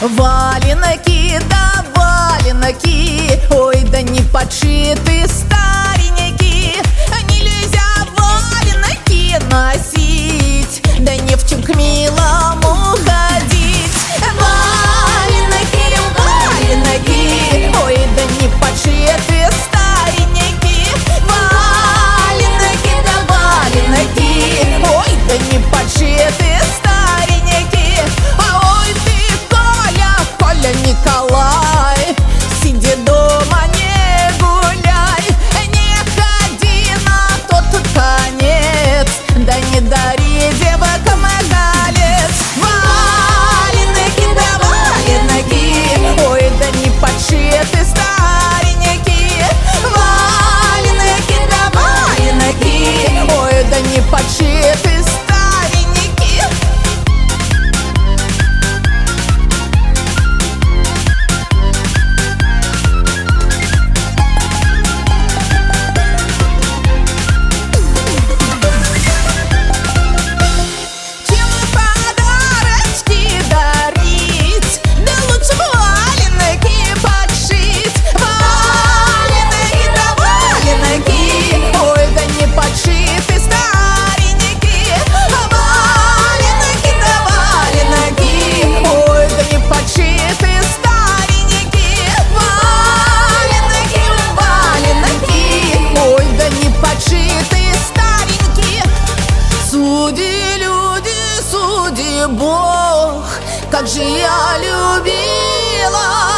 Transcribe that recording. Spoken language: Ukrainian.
Валенки, да валенки, ой, да не по Бог, как же я любила.